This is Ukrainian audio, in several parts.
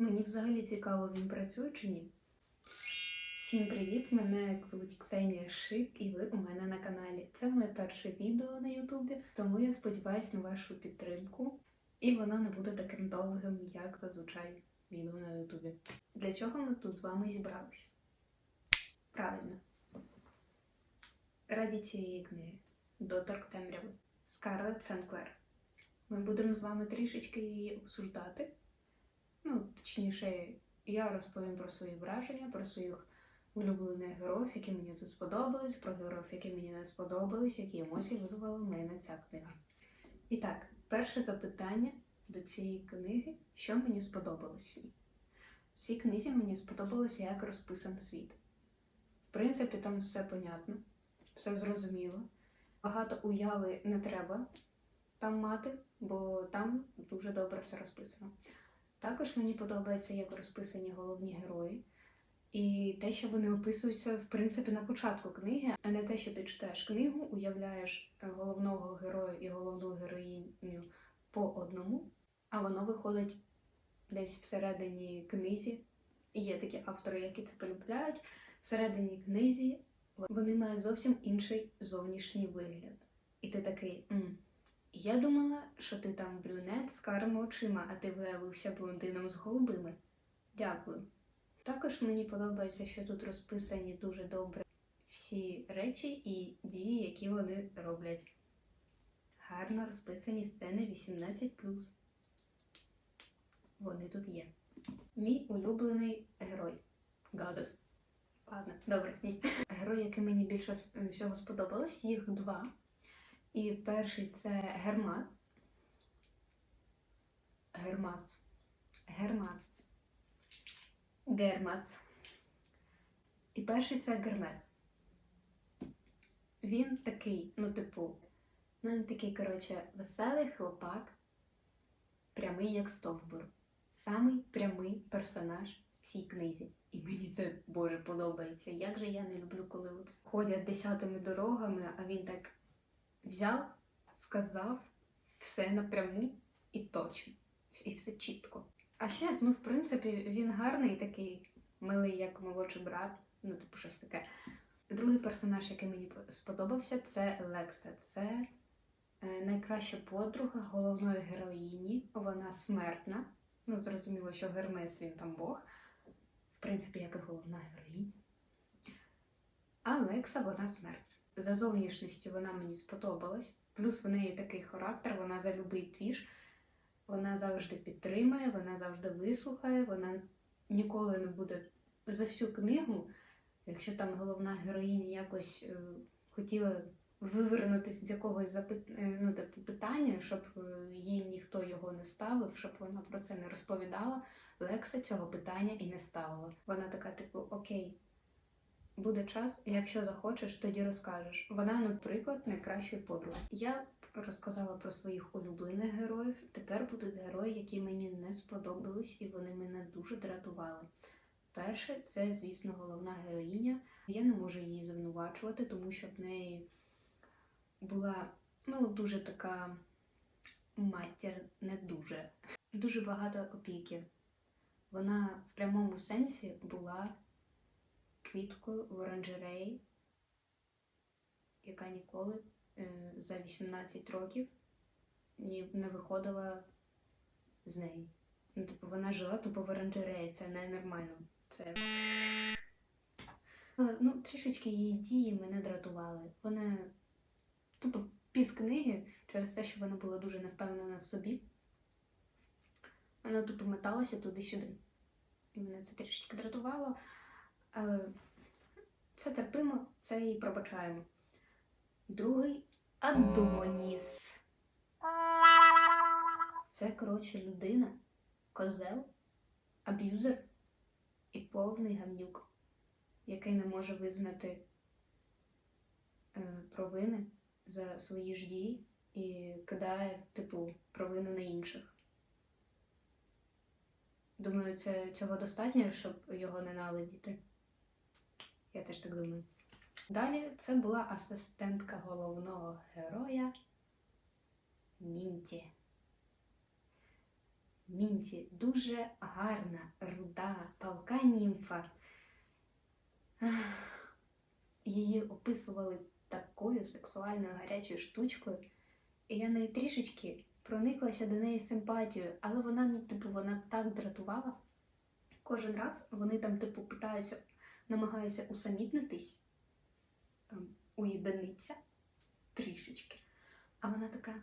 Мені взагалі цікаво, він працює чи ні. Всім привіт! Мене звуть Ксенія Шик, і ви у мене на каналі. Це моє перше відео на Ютубі, тому я сподіваюся на вашу підтримку, і воно не буде таким довгим, як зазвичай відео на Ютубі. Для чого ми тут з вами зібралися? Правильно. Раді цієї книги Доторк темряви Скарлетт Сенклер. Ми будемо з вами трішечки її обсуждати. Ну, точніше, я розповім про свої враження, про своїх улюблених героїв, які мені тут сподобались, про героїв, які мені не сподобались, які емоції визвала в мене ця книга. І так, перше запитання до цієї книги, що мені сподобалось в цій книзі мені сподобалося, як розписан світ. В принципі, там все понятно, все зрозуміло. Багато уяви не треба там мати, бо там дуже добре все розписано. Також мені подобається, як розписані головні герої, і те, що вони описуються в принципі на початку книги, а не те, що ти читаєш книгу, уявляєш е, головного героя і головну героїню по одному, а воно виходить десь всередині книзі. Є такі автори, які це полюбляють. Всередині книзі вони мають зовсім інший зовнішній вигляд. І ти такий. Я думала, що ти там брюнет з карими очима, а ти виявився блондином з голубими. Дякую. Також мені подобається, що тут розписані дуже добре всі речі і дії, які вони роблять. Гарно розписані сцени 18. Вони тут є. Мій улюблений герой. Гадес. Ладно, добре, ні. Герой, який мені більше всього сподобалось, їх два. І перший це Гермат. Гермас. Гермас. Гермас. І перший це Гермес. Він такий, ну, типу, ну, він такий, коротше, веселий хлопак, прямий як стовбур. Самий прямий персонаж в цій книзі. І мені це боже подобається. Як же я не люблю, коли ходять десятими дорогами, а він так взяв, сказав все напряму і точно, і все чітко. А ще, ну, в принципі, він гарний такий милий, як молодший брат, ну, типу, щось таке. Другий персонаж, який мені сподобався, це Лекса. Це е, найкраща подруга головної героїні. Вона смертна. Ну, зрозуміло, що Гермес він там Бог. В принципі, як і головна героїня. А Лекса вона смертна. За зовнішністю вона мені сподобалась. Плюс в неї такий характер, вона за любий твіж, вона завжди підтримає, вона завжди вислухає, вона ніколи не буде за всю книгу, якщо там головна героїня якось е, хотіла вивернутися з якогось запит... е, ну, типу, питання, щоб е, їй ніхто його не ставив, щоб вона про це не розповідала. Лекса цього питання і не ставила. Вона така, типу, окей. Буде час, якщо захочеш, тоді розкажеш. Вона, наприклад, найкращої подруги. Я розказала про своїх улюблених героїв. Тепер будуть герої, які мені не сподобались, і вони мене дуже дратували. Перше, це, звісно, головна героїня. Я не можу її звинувачувати, тому що в неї була ну, дуже така матір, не дуже. Дуже багато опіки. Вона в прямому сенсі була квіткою в оранжереї, яка ніколи е, за 18 років не виходила з неї. Ну, типу, вона жила тупо в оранжереї, це ненормально. Це... Але, ну, трішечки її дії мене дратували. Вона тупо пів книги через те, що вона була дуже невпевнена в собі. Вона тупо металася туди-сюди. І мене це трішечки дратувало. Але це терпимо, це і пробачаємо. Другий Адоніс. Це, коротше, людина, козел, аб'юзер і повний гамнюк, який не може визнати е, провини за свої ж дії і кидає, типу, провину на інших. Думаю, це цього достатньо, щоб його ненавидіти. Я теж так думаю. Далі це була асистентка головного героя Мінті. Мінті дуже гарна, руда, палка німфа. Її описували такою сексуальною гарячою штучкою, і я навіть трішечки прониклася до неї симпатією, але вона, ну, типу, вона так дратувала. Кожен раз вони там, типу, питаються, намагаються усамітнитись, там, уєдиниться трішечки. А вона така.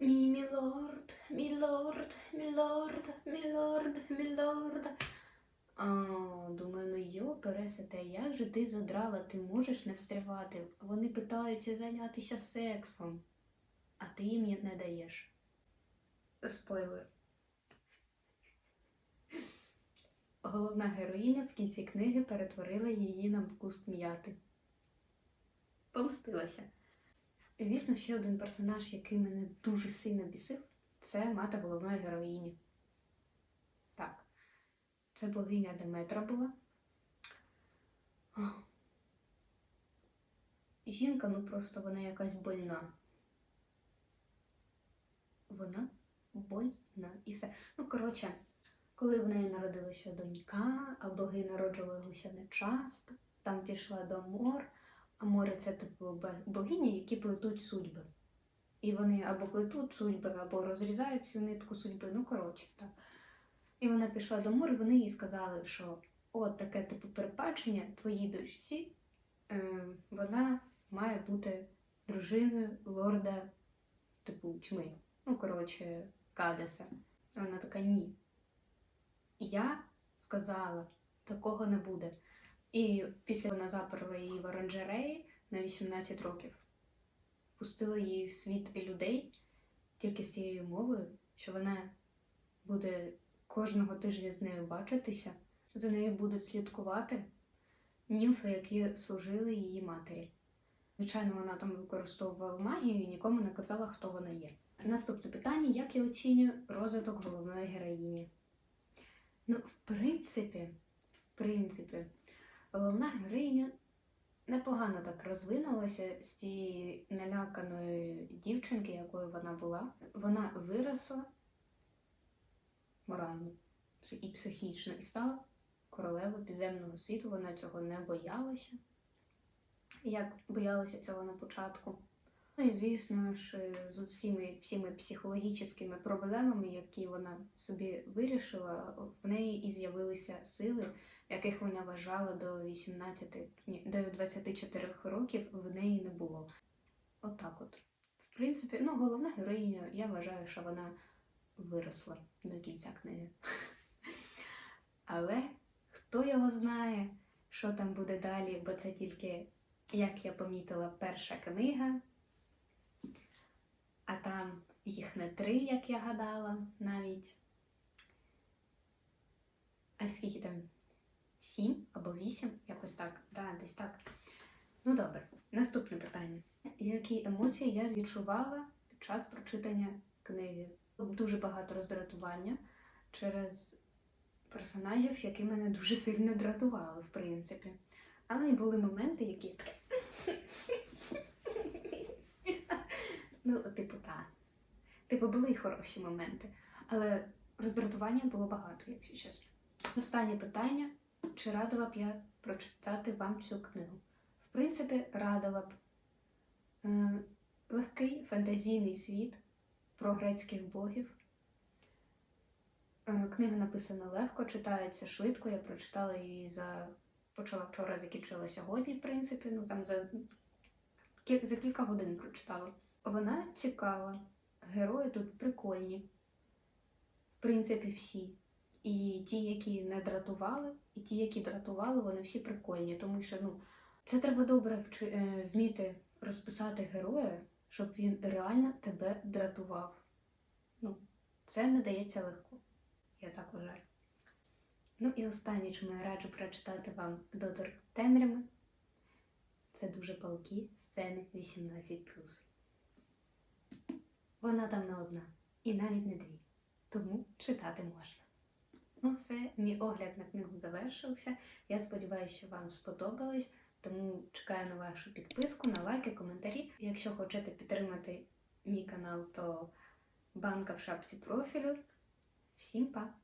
Мій мілорд, мілорд, мілорд, мілорд, мілорд. А, думаю, ну йо, пересете, як же ти задрала, ти можеш не встрявати. Вони питаються зайнятися сексом, а ти їм не даєш. Спойлер. Головна героїня в кінці книги перетворила її на куст м'яти. Помстилася. Звісно, ще один персонаж, який мене дуже сильно бісив, це мати головної героїні. Так, це богиня Деметра була. Жінка, ну просто вона якась больна. Вона больна і все. Ну, коротше, коли в неї народилася донька, а боги народжувалися не часто, там пішла до мор, а море це типу богині, які плетуть судьби. І вони або плетуть судьби, або розрізають цю нитку судьби. Ну, коротше, так. І вона пішла до моря, вони їй сказали, що от таке типу передбачення твоїй дочці, е, вона має бути дружиною лорда, типу, тьми. Ну, коротше, Кадеса. Вона така ні. Я сказала, такого не буде. І після вона заперла її в оранжереї на 18 років. Пустила її в світ і людей тільки з тією мовою, що вона буде кожного тижня з нею бачитися, за нею будуть слідкувати німфи, які служили її матері. Звичайно, вона там використовувала магію і нікому не казала, хто вона є. Наступне питання: як я оцінюю розвиток головної героїні? Ну, в принципі, в принципі, головна героїня непогано так розвинулася з тієї наляканої дівчинки, якою вона була. Вона виросла морально і психічно і стала королевою підземного світу. Вона цього не боялася. Як боялася цього на початку. Ну і звісно ж, з усіми всіми психологічними проблемами, які вона собі вирішила, в неї і з'явилися сили, яких вона вважала до 18, ні, до 24 років в неї не було. Отак от. В принципі, ну, головна героїня, я вважаю, що вона виросла до кінця книги. Але хто його знає, що там буде далі, бо це тільки, як я помітила, перша книга. Їх не три, як я гадала, навіть. А скільки там? Сім або вісім, якось так. Да, десь так. Ну добре, наступне питання. Які емоції я відчувала під час прочитання книги? Дуже багато роздратування через персонажів, які мене дуже сильно дратували, в принципі. Але й були моменти, які. Ну, типу, так. Типу, були й хороші моменти. Але роздратування було багато, якщо чесно. Останнє питання: чи радила б я прочитати вам цю книгу? В принципі, радила б Е, легкий фантазійний світ про грецьких богів. Е, Книга написана легко, читається швидко. Я прочитала її за почала вчора, закінчила сьогодні, в принципі. Ну там за, за кілька годин прочитала. Вона цікава. Герої тут прикольні. В принципі, всі. І ті, які не дратували, і ті, які дратували, вони всі прикольні. Тому що ну, це треба добре е, вміти розписати героя, щоб він реально тебе дратував. Ну, це не дається легко. Я так вважаю. Ну і останнє, чому я раджу прочитати вам Додор Темрями. Це дуже палкі сцени 18. Вона там не одна, і навіть не дві. Тому читати можна. Ну, все, мій огляд на книгу завершився. Я сподіваюся, що вам сподобалось. Тому чекаю на вашу підписку, на лайки, коментарі. Якщо хочете підтримати мій канал, то банка в шапці профілю. Всім па!